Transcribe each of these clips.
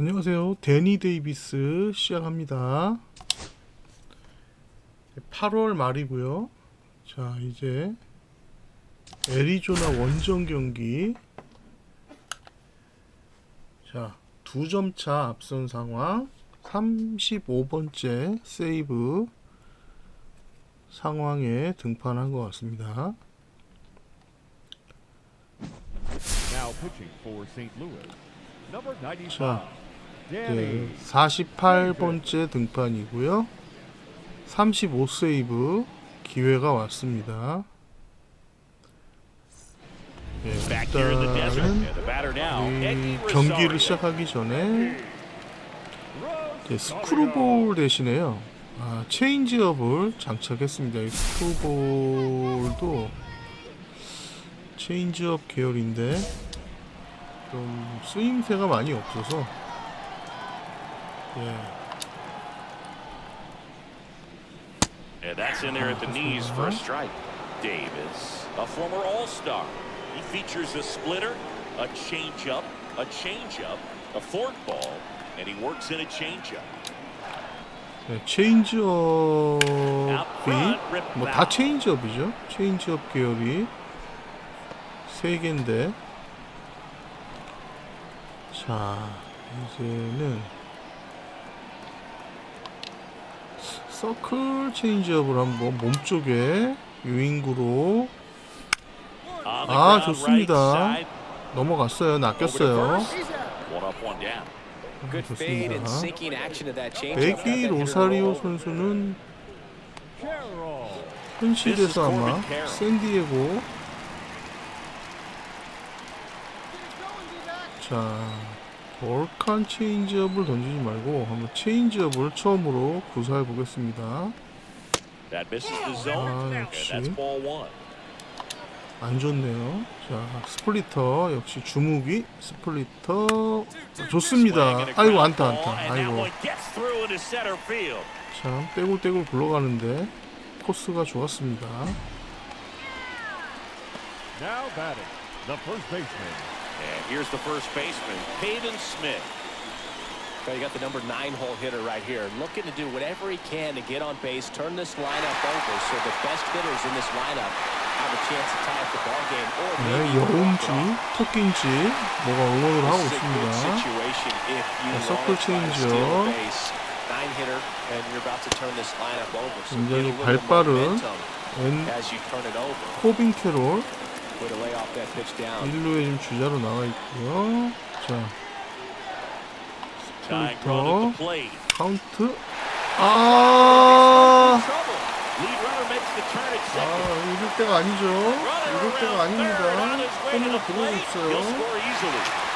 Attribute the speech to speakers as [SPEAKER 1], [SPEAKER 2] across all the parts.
[SPEAKER 1] 안녕하세요. 데니 데이비스 시작합니다. 8월 말이고요. 자, 이제 애리조나 원정 경기. 자, 두 점 차 앞선 상황. 35번째 세이브 상황에 등판한 것 같습니다.
[SPEAKER 2] Now pitching for St. Louis, number 95,
[SPEAKER 1] 자. 네, 48번째 등판이고요. 35 세이브 기회가 왔습니다. 예,
[SPEAKER 3] Back here in the desert.
[SPEAKER 1] 일단은
[SPEAKER 3] And the batter now,
[SPEAKER 1] 이
[SPEAKER 3] Eddie
[SPEAKER 1] 경기를. 시작하기 전에 예, 스크루볼 대신에요. 아, 체인지업을 장착했습니다. 이 스크루볼도 체인지업 계열인데 좀 쓰임새가 많이 없어서 예.
[SPEAKER 3] And that's in there at the knees for a strike. Davis, a former All-Star. He features a splitter, a changeup, a changeup, a forkball, and he works in a changeup.
[SPEAKER 1] 네, 체인지업이 뭐 다 체인지업이죠. 체인지업 계열이 세 개인데 자 이제는 서클 체인지업을 한번 몸쪽에 유인구로 아, 좋습니다. 넘어갔어요. 낚였어요. 좋습니다. 베기 로사리오 선수는. 현실에서 아마. 샌디에고 자 볼칸 체인지업을 던지지 말고 한번 체인지업을 처음으로 구사해 보겠습니다 아, 역시. 안 좋네요 자 스플리터 역시 주무기 스플리터 좋습니다 아이고 안타 안타 아이고. 참 떼굴떼굴 굴러가는데 코스가 좋았습니다
[SPEAKER 2] Now batting, the first baseman,
[SPEAKER 3] And here's the first baseman, Peyton Smith.
[SPEAKER 4] So you got the number nine hole hitter right here, looking to do whatever he can to get on base, turn this lineup over, so the best hitters in this lineup have a chance to tie up the ball game. Or
[SPEAKER 1] 네,
[SPEAKER 4] maybe
[SPEAKER 1] 여운지
[SPEAKER 4] walk it off.
[SPEAKER 1] 토끼인지 뭐가 응원을 하고
[SPEAKER 4] This is a good
[SPEAKER 1] 있습니다
[SPEAKER 4] situation if you
[SPEAKER 1] 네,
[SPEAKER 4] want
[SPEAKER 1] 서클
[SPEAKER 4] to try to steal
[SPEAKER 1] 체인지요.
[SPEAKER 4] the base. Nine hitter, and you're about to turn this lineup over. So
[SPEAKER 1] 굉장히
[SPEAKER 4] get a little
[SPEAKER 1] 발빠른
[SPEAKER 4] momentum
[SPEAKER 1] 엔
[SPEAKER 4] as you turn it over.
[SPEAKER 1] 코빈 캐롤
[SPEAKER 4] Way to lay off that pitch down.
[SPEAKER 1] 1루에 지금 주자로 나와 있고요. 자,
[SPEAKER 3] plate.
[SPEAKER 1] 카운트. 아, 아. 이럴 때가 아니죠. 이럴 때가 아닙니다.
[SPEAKER 3] the
[SPEAKER 1] 들어오고 있어요.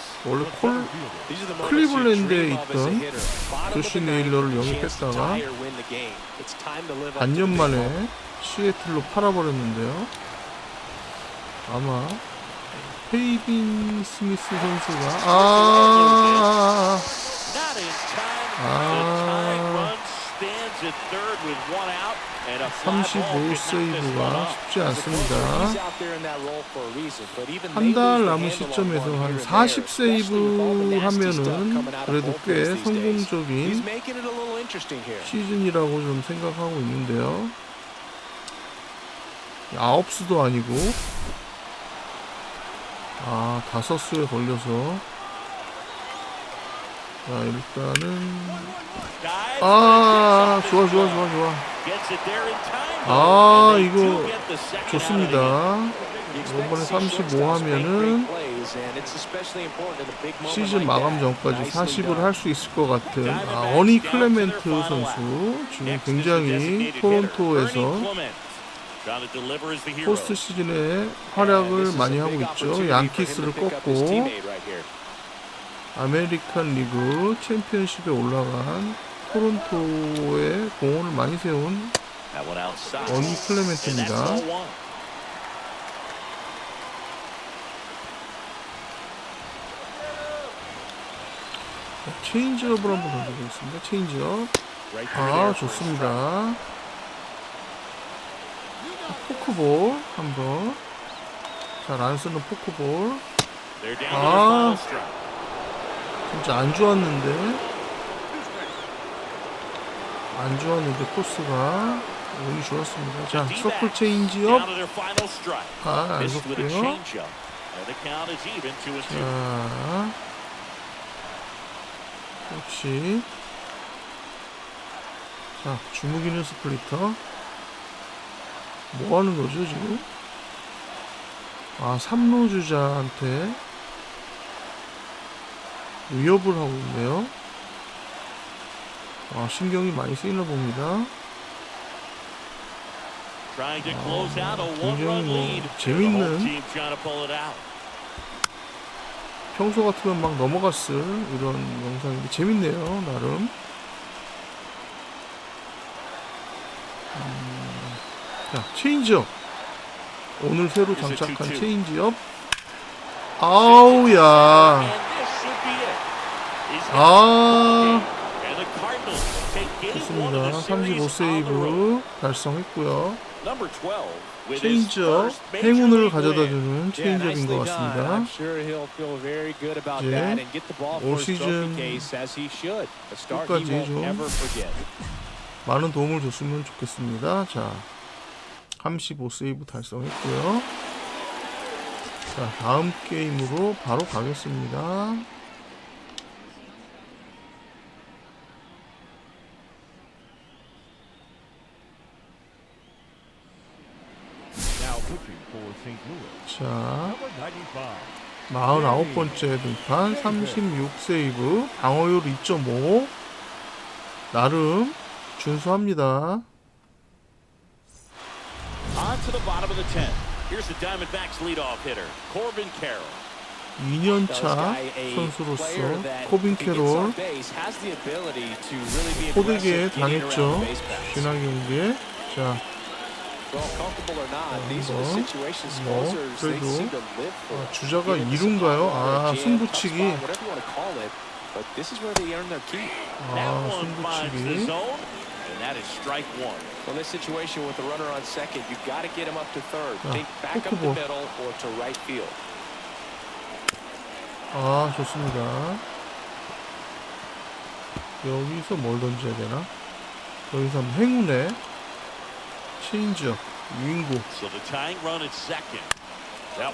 [SPEAKER 1] 원래 콜 클리블랜드에 있던 조시 네일러를 영입했다가 반년 만에. 시애틀로 팔아버렸는데요. 아마 페이빈 스미스 선수가 아,
[SPEAKER 3] Not in time.
[SPEAKER 1] Ah.
[SPEAKER 3] The tying run stands at third with one out and a fly ball
[SPEAKER 1] 35
[SPEAKER 3] could knock this one
[SPEAKER 1] 세이브가
[SPEAKER 3] off.
[SPEAKER 1] 쉽지
[SPEAKER 4] He's
[SPEAKER 1] 않습니다. 한 달 남은 시점에서 한
[SPEAKER 4] here and
[SPEAKER 1] 40
[SPEAKER 4] there, especially
[SPEAKER 1] 세이브
[SPEAKER 4] with all the nasty stuff
[SPEAKER 1] 하면은 그래도 꽤 성공적인. 시즌이라고 좀 생각하고 있는데요. 아홉 수도 아니고 아 다섯 수에 걸려서 자 일단은 아 좋아 좋아 좋아 좋아 아 이거. 좋습니다. 이번에
[SPEAKER 4] to see
[SPEAKER 1] 35
[SPEAKER 4] shortstops make
[SPEAKER 1] 하면은 시즌 마감. 전까지
[SPEAKER 4] Nicely
[SPEAKER 1] 40을
[SPEAKER 4] done.
[SPEAKER 1] 할수 있을 것 같은 아, 어니 클레멘트 선수 지금 굉장히 토론토에서. 포스트 시즌에 활약을 많이 하고 있죠. 양키스를 꺾고. 아메리칸 리그 챔피언십에 올라간 토론토에 공헌을 많이 세운. 어니 클레멘트입니다. 체인지업을 한번 던져보겠습니다. 체인지업. 아. 좋습니다. 포크볼 한번. 자, 란스는 포크볼. 아. 진짜 안 좋았는데. 안 좋았는데 코스가 운이 좋았습니다. 자, 서클 체인지업. 아, 안
[SPEAKER 3] Missed with a
[SPEAKER 1] 좋고요.
[SPEAKER 3] changeup. And the count is even two and two.
[SPEAKER 1] 자, 그렇지. 자, 주무기는 스플리터. 뭐 하는 거죠, 지금? 아, 삼루 주자한테 위협을 하고 있네요. 아, 신경이 많이 쓰이나 봅니다.
[SPEAKER 3] A
[SPEAKER 1] 굉장히 뭐. 재밌는-. 평소 같으면 막 넘어갔을 이런 영상인데 재밌네요, 나름. 음, 자, 체인지업. 오늘 새로 장착한
[SPEAKER 3] 2-2?
[SPEAKER 1] 체인지업. 아우야.
[SPEAKER 3] And this should be it. He's got
[SPEAKER 1] 아, 좋습니다.
[SPEAKER 3] the series on the road.
[SPEAKER 1] 35세이브 달성했고요.
[SPEAKER 3] Number 12 with his
[SPEAKER 1] 체인지업, 행운을
[SPEAKER 3] league
[SPEAKER 1] 가져다
[SPEAKER 3] win.
[SPEAKER 1] 주는
[SPEAKER 4] Yeah,
[SPEAKER 1] 체인지업인 것. 같습니다. 이제 올 시즌 끝까지 좀. 많은 도움을 줬으면 좋겠습니다. 자, 35세이브 달성했고요. 자, 다음 게임으로 바로 가겠습니다.
[SPEAKER 2] Now pitching for St. Louis.
[SPEAKER 1] 자,
[SPEAKER 2] 95.
[SPEAKER 1] 49번째 등판 36세이브 방어율 2.5 나름 준수합니다.
[SPEAKER 3] On to the bottom of the 10th. Here's the Diamondbacks leadoff hitter, Corbin Carroll.
[SPEAKER 1] 2년차 선수로서 코빈 캐롤 호되게 당했죠. 지난 경기에 자 뭐, 그래도, 아, 주자가 이룬가요? 아, 승부치기.
[SPEAKER 3] That
[SPEAKER 1] 아
[SPEAKER 3] one finds the
[SPEAKER 1] 승부치기
[SPEAKER 3] zone, and that is strike one.
[SPEAKER 4] Well, this situation with the runner on second, you've got to get him up to third.
[SPEAKER 1] 자,
[SPEAKER 4] Think back up the
[SPEAKER 1] 포크볼.
[SPEAKER 4] middle or to right field.
[SPEAKER 1] 아 좋습니다. 여기서 뭘 던져야 되나? 여기서 한번 행운에 체인지업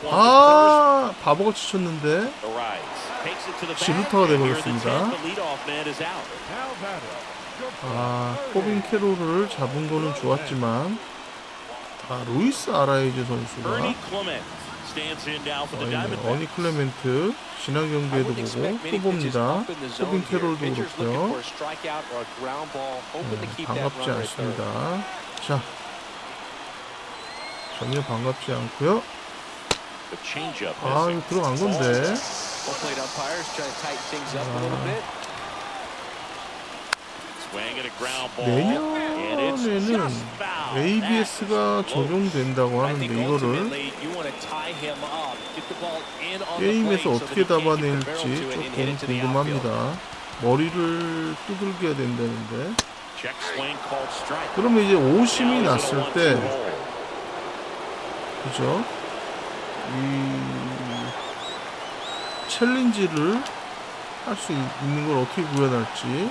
[SPEAKER 3] one
[SPEAKER 1] 아 바보같이 쳤는데
[SPEAKER 3] arrives. Takes it to the back.
[SPEAKER 1] 지루타가 돼버렸습니다.
[SPEAKER 3] 10th, the leadoff man is out.
[SPEAKER 2] Now batter.
[SPEAKER 1] 아 코빈 캐롤을 잡은 거는 좋았지만 아 루이스 아라이즈 선수가 어. 어니 클레멘트 지난 경기에도 보고 또 봅니다. 코빈. 캐롤도 그렇고요. 네, 반갑지. 않습니다. 자, 전혀 반갑지 않고요. 아. 이거 들어간 건데. 내년에는. ABS가 적용된다고 하는데 이거를 게임에서 어떻게
[SPEAKER 4] it
[SPEAKER 1] 조금. 궁금합니다. 머리를 두들겨야 된다는데. 그러면 이제 오심이 났을 때? 그죠? 이 챌린지를 할 수 있는 걸 어떻게 구현할지.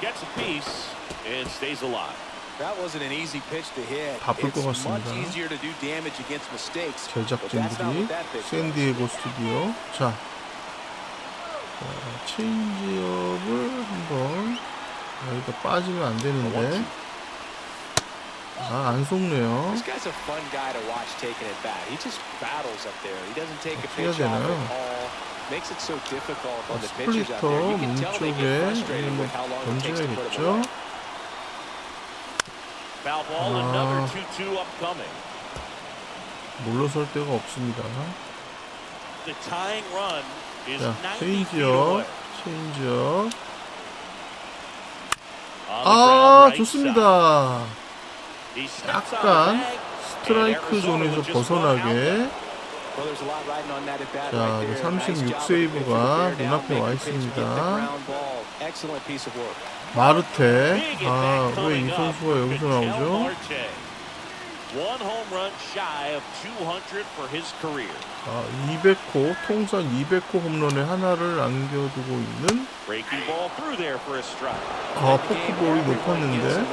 [SPEAKER 3] Gets a piece and stays alive.
[SPEAKER 4] That wasn't an easy pitch to hit.
[SPEAKER 1] 바쁠
[SPEAKER 4] It's
[SPEAKER 1] 것
[SPEAKER 4] much
[SPEAKER 1] 같습니다.
[SPEAKER 4] easier to do damage against mistakes. But that's not
[SPEAKER 1] 제작진들이. 샌디에고 스튜디오 자, 자 체인지업을 한번 아, 여기다 빠지면 안 되는데 아 안 속네요
[SPEAKER 4] This guy's a fun guy to watch taking it back. He just battles up there. He doesn't take a
[SPEAKER 1] 어떻게 해야
[SPEAKER 4] pitch off
[SPEAKER 1] 되나요?
[SPEAKER 4] at all. Makes it so difficult on
[SPEAKER 1] 어,
[SPEAKER 4] the pitchers out
[SPEAKER 1] 스플리터
[SPEAKER 4] there. You can tell they get
[SPEAKER 1] 몸쪽에
[SPEAKER 4] frustrated
[SPEAKER 1] 뭐
[SPEAKER 4] with how long it takes to put him
[SPEAKER 1] 던져야겠죠
[SPEAKER 4] away.
[SPEAKER 3] Foul ball,
[SPEAKER 1] Ah.
[SPEAKER 3] another 2-2 upcoming.
[SPEAKER 1] 물러설 데가 없습니다
[SPEAKER 3] The tying run is
[SPEAKER 1] 자
[SPEAKER 3] 90 feet
[SPEAKER 1] 체인지업
[SPEAKER 3] away.
[SPEAKER 1] 체인지업 아 좋습니다.
[SPEAKER 3] 약간
[SPEAKER 1] 스트라이크 존에서 벗어나게 자,
[SPEAKER 4] right
[SPEAKER 1] 이제
[SPEAKER 4] there.
[SPEAKER 1] 36
[SPEAKER 4] Nice job of
[SPEAKER 1] 세이브가
[SPEAKER 4] getting the
[SPEAKER 1] 눈앞에
[SPEAKER 4] fair
[SPEAKER 1] 와 있습니다. 마르테. 아 왜 이 선수가 여기서 나오죠?
[SPEAKER 3] One home run shy of 200 for his career.
[SPEAKER 1] 아 200호 통산 200호 홈런에 하나를 남겨두고 있는. 아 포크볼이 높았는데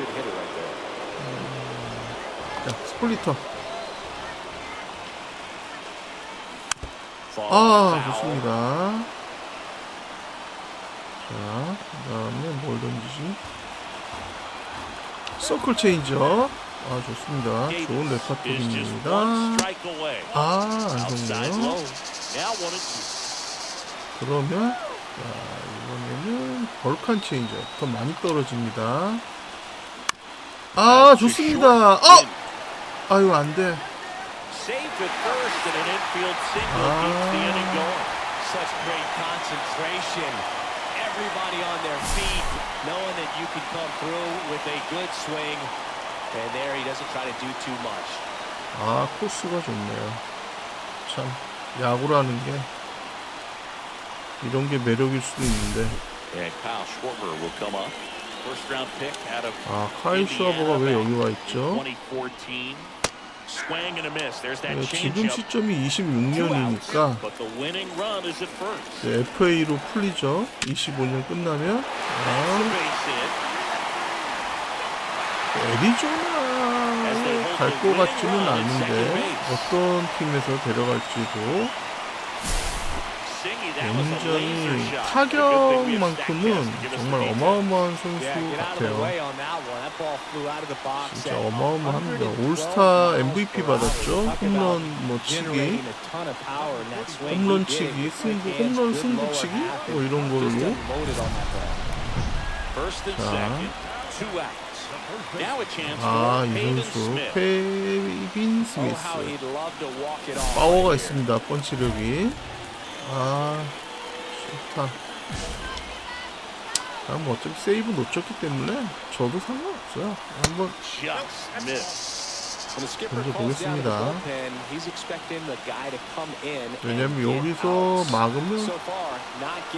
[SPEAKER 4] good hitter right there.
[SPEAKER 1] 자 스플리터. 아. 좋습니다. 자 그 다음에 뭘 던지지? 서클 체인저. 아 좋습니다. 좋은 레파토리입니다. 아 안좋네요. 그러면 자 이번에는 벌칸 체인저 더 많이 떨어집니다. 아 좋습니다. 어 아유 안돼. Ah.
[SPEAKER 4] too much.
[SPEAKER 1] 아 코스가 좋네요. 참 야구라는 게 이런 게 매력일 수도 있는데 아 카일 슈아버가 왜 여기 와 있죠?
[SPEAKER 3] 2014. Swing and a miss. There's that
[SPEAKER 1] 네, 지금. 시점이
[SPEAKER 3] Two outs,
[SPEAKER 1] 26년이니까
[SPEAKER 3] but the winning run is at first.
[SPEAKER 1] FA로 풀리죠. 25년 끝나면 아. 애리조나 갈 것 같지는 않은데 어떤 팀에서 데려갈지도 굉장히 타격만큼은 정말. 어마어마한 선수 같아요. 진짜 어마어마합니다.
[SPEAKER 4] 112
[SPEAKER 1] 올스타 MVP. 받았죠. 홈런 뭐 치기. 홈런 치기. 승부, 홈런 승부 치기 뭐 이런 걸로 자. 아, 이 선수. 페빈
[SPEAKER 4] Oh,
[SPEAKER 1] 스미스. 파워가. 있습니다. 펀치력이 아 좋다. 아, 뭐 어차피 세이브 놓쳤기 때문에 저도 상관없어요. 한번
[SPEAKER 3] Just missed.
[SPEAKER 4] When the skipper
[SPEAKER 1] 먼저
[SPEAKER 4] calls down to the
[SPEAKER 1] 보겠습니다.
[SPEAKER 4] bullpen, he's expecting the guy to come in and
[SPEAKER 1] 왜냐면 여기서. 막으면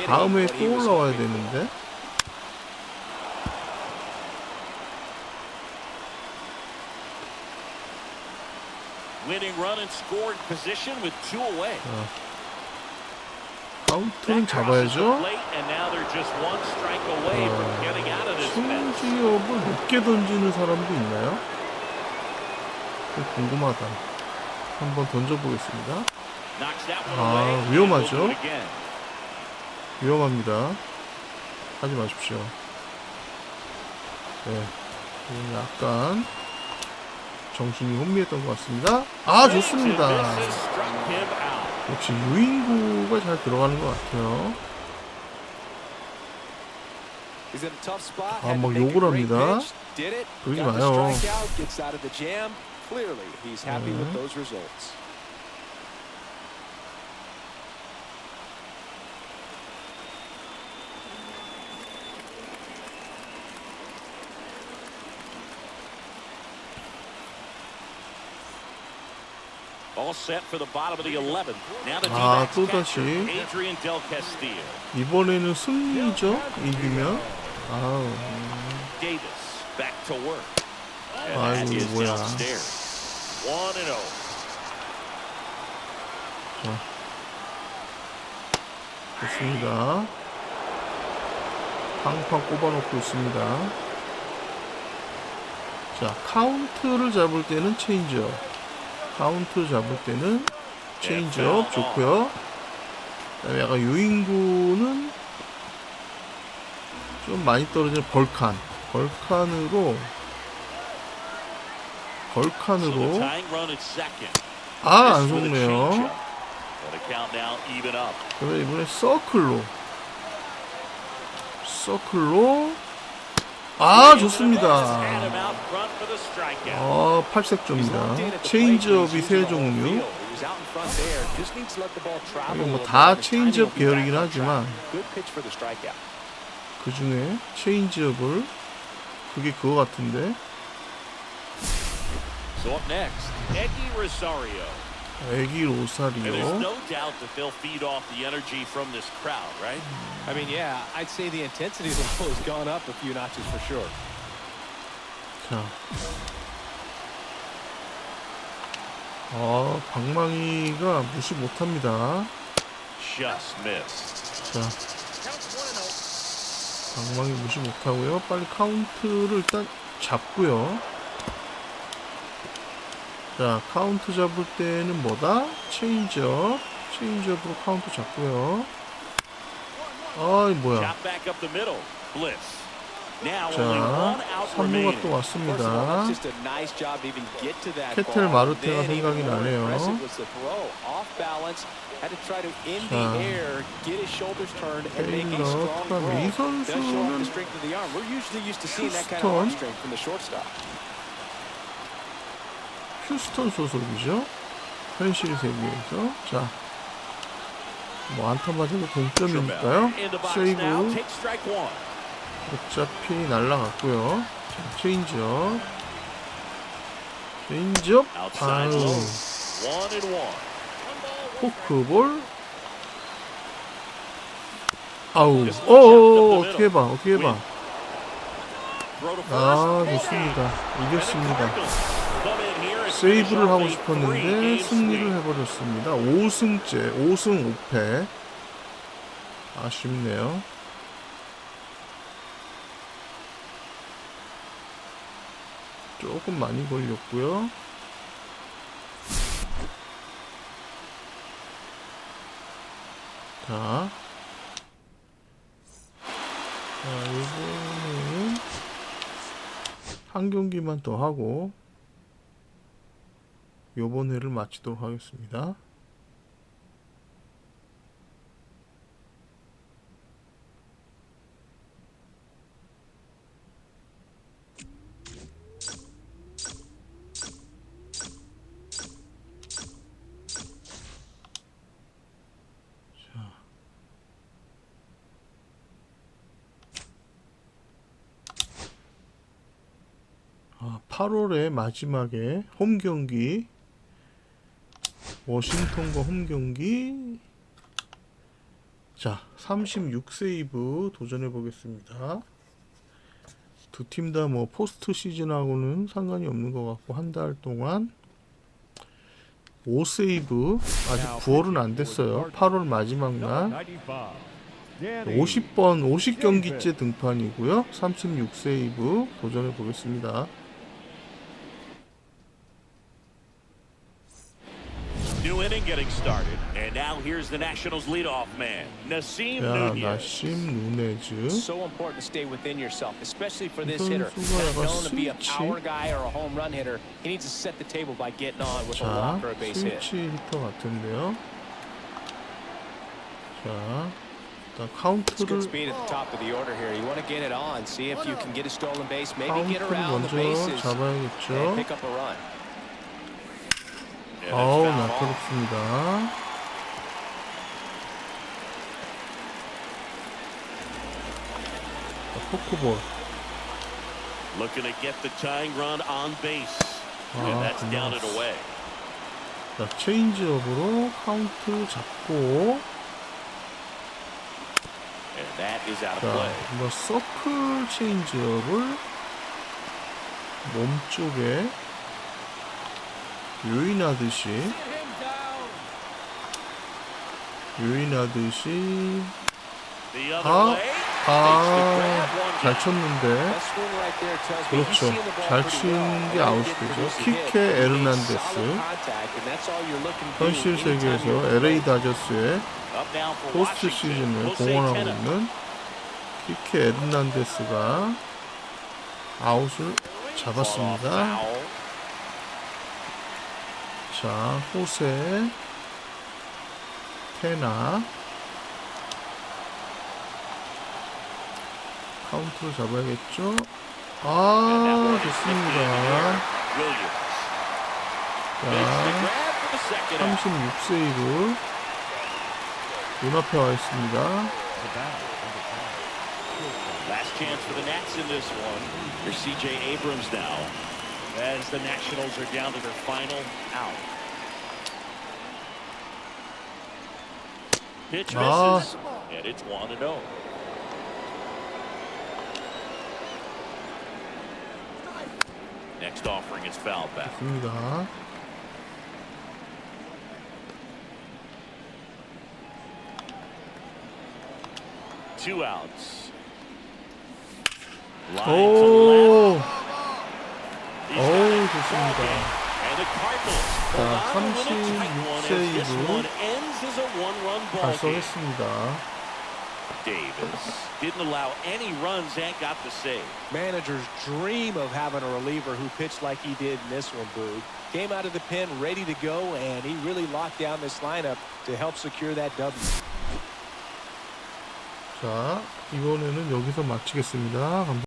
[SPEAKER 1] 다음에 또 올라와야. 되는데
[SPEAKER 3] Winning run and scored position with two away.
[SPEAKER 1] 카운트는 잡아야죠.
[SPEAKER 3] from
[SPEAKER 1] 아, 높게 던지는 사람도 있나요? 궁금하다. 한번 던져보겠습니다. 아. 위험하죠? 위험합니다. 하지 마십시오. 네. 약간 정신이 혼미했던 것 같습니다. 아, 좋습니다. 역시 유인구가 잘 들어가는 것 같아요. 아, 막 욕을 합니다. 그러지 마요.
[SPEAKER 4] strikeout, gets out of the jam. Clearly, he's happy with
[SPEAKER 1] 네.
[SPEAKER 4] those results.
[SPEAKER 3] All set for the bottom of the 11th. Now the
[SPEAKER 1] 아, 또 다시.
[SPEAKER 3] Adrian Del Castillo.
[SPEAKER 1] 이번에는 승리죠? 이기면. 아우.
[SPEAKER 3] Davis back to work. And
[SPEAKER 1] 아이고,
[SPEAKER 3] that is
[SPEAKER 1] 뭐야.
[SPEAKER 3] downstairs. 1 and 0.
[SPEAKER 1] 좋습니다. 팡팡 꼽아놓고 있습니다. 자, 카운트를 잡을 때는 체인지업. 카운트 잡을 때는 체인지업 좋고요. 그다음에 약간 유인구는 좀 많이 떨어지는 벌칸. 벌칸으로 벌칸으로. 아 안 속네요. 그러면 이번에 서클로 서클로 아 좋습니다. 아
[SPEAKER 4] He's locked in
[SPEAKER 1] 팔색조입니다
[SPEAKER 4] at the plate.
[SPEAKER 1] 체인지업이
[SPEAKER 4] He's
[SPEAKER 1] 세
[SPEAKER 4] using the whole
[SPEAKER 1] 종류
[SPEAKER 4] field. He was out in front there. Just needs to let the ball travel
[SPEAKER 1] 이게
[SPEAKER 4] a
[SPEAKER 1] 뭐
[SPEAKER 4] little
[SPEAKER 1] 다
[SPEAKER 4] more. The timing
[SPEAKER 1] 체인지업 계열이긴 하지만. 그 중에 체인지업을 그게 그거 같은데 애기 로사리오
[SPEAKER 3] no doubt that they'll feed off the energy from this crowd, right?
[SPEAKER 4] I mean, yeah, I'd say the intensity level has gone up a few notches for sure.
[SPEAKER 1] 자. 아, 방망이가 무시 못합니다.
[SPEAKER 3] Just missed.
[SPEAKER 1] 자. 방망이 무시 못하고요. 빨리 카운트를 일단 잡고요. 자, 카운트 잡을 때는 뭐다? 체인지업. 체인지업으로 카운트 잡고요. 아이, 뭐야. 자,
[SPEAKER 3] only one out
[SPEAKER 1] 3루가
[SPEAKER 3] remaining.
[SPEAKER 1] 또 왔습니다.
[SPEAKER 4] ball.
[SPEAKER 1] 마르테가 생각이 나네요. 자. 테일러, 그다음에
[SPEAKER 4] throw.
[SPEAKER 1] 이 선수는
[SPEAKER 4] strength
[SPEAKER 1] 휴스턴 소속이죠. 현실 세계에서. 자. 뭐 안타 맞아도 동점이니까요. 세이브. 어차피 날라갔고요. 자, 체인지업. 체인지업.
[SPEAKER 3] Outside low.
[SPEAKER 1] 아유.
[SPEAKER 3] One and one.
[SPEAKER 1] 포크볼. 아우. 어 어떻게 해봐. 어떻게 해봐. 아 좋습니다. 이겼습니다. 세이브를 하고 싶었는데 승리를. 해버렸습니다. 5승째, 5승 5패. 아쉽네요. 조금 많이 걸렸고요. 자, 자 이번에는 한 경기만 더 하고 요번 회를 마치도록 하겠습니다. 아, 8월의 마지막에 홈 경기 워싱턴과 홈 경기. 자 36세이브 도전해 보겠습니다. 두 팀 다 뭐 포스트 시즌하고는 상관이 없는 것 같고 한 달 동안 5세이브. 아직 9월은 안 됐어요. 8월 마지막 날.
[SPEAKER 2] Number 95. Danny
[SPEAKER 1] 50번 50경기째 등판이고요. 36세이브 도전해 보겠습니다
[SPEAKER 3] New inning getting started. And now here's the Nationals leadoff man, Nasim
[SPEAKER 1] 자
[SPEAKER 3] Nunez.
[SPEAKER 1] 나심 누네즈
[SPEAKER 4] So important to stay within yourself, especially for this
[SPEAKER 1] 이
[SPEAKER 4] hitter.
[SPEAKER 1] 선수가
[SPEAKER 4] Not
[SPEAKER 1] 약간
[SPEAKER 4] known to be a
[SPEAKER 1] 스위치.
[SPEAKER 4] power guy or a home run hitter. He needs to set the table by getting on with a
[SPEAKER 1] 자
[SPEAKER 4] walk or a base hit.
[SPEAKER 1] 스위치 히터 같은데요 자 일단
[SPEAKER 4] It's
[SPEAKER 1] 카운트를
[SPEAKER 4] good speed at the top of the order here. You want to get it on, see if you can get a stolen base, maybe get
[SPEAKER 1] 카운트를
[SPEAKER 4] around the
[SPEAKER 1] 먼저
[SPEAKER 4] bases and
[SPEAKER 1] 잡아야겠죠
[SPEAKER 4] pick up a run.
[SPEAKER 1] 아우. 날카롭습니다 자, 포크볼
[SPEAKER 3] Looking to get the tying run on base.
[SPEAKER 1] Ah,
[SPEAKER 3] And that's down and away.
[SPEAKER 1] 자 체인지업으로 카운트 잡고
[SPEAKER 3] And that is out of
[SPEAKER 1] 자
[SPEAKER 3] play.
[SPEAKER 1] 한번 서클 체인지업을 몸쪽에
[SPEAKER 3] The other
[SPEAKER 1] 아. 아, 잘 쳤는데 그렇죠. 잘 치는. 게
[SPEAKER 4] And
[SPEAKER 1] 아웃이
[SPEAKER 4] he didn't
[SPEAKER 1] 되죠.
[SPEAKER 4] produce a hit,
[SPEAKER 1] 키케 에르난데스. 현실 세계에서 LA. 다저스의 포스트. 시즌을 공헌하고. 있는 키케 에르난데스가 아웃을 잡았습니다. 자, 호세, 테나. 카운트를 잡아야겠죠? 아, 좋습니다. 자,
[SPEAKER 3] grab for the second out.
[SPEAKER 1] 36세이브. 눈앞에 와 있습니다.
[SPEAKER 3] Pitch
[SPEAKER 1] Ah.
[SPEAKER 3] misses, and it's 1 to 0. Next offering is foul back.
[SPEAKER 1] 좋습니다.
[SPEAKER 3] Two outs. Line to left.
[SPEAKER 1] 오,
[SPEAKER 3] He's
[SPEAKER 1] 오,
[SPEAKER 3] got it.
[SPEAKER 1] 좋습니다.
[SPEAKER 3] And the Cardinals
[SPEAKER 1] 자,
[SPEAKER 3] hold on to win a tight one as this
[SPEAKER 1] 36
[SPEAKER 3] one ends as a one-run ball game.
[SPEAKER 1] 달성했습니다.
[SPEAKER 3] Davis didn't allow any runs and got the save.
[SPEAKER 4] Managers dream of having a reliever who pitched like he did in this one, Boog. Came out of the pen ready to go, and he really locked down this lineup to help secure that W.
[SPEAKER 1] 자, 이번에는 여기서 마치겠습니다. 감사합니다.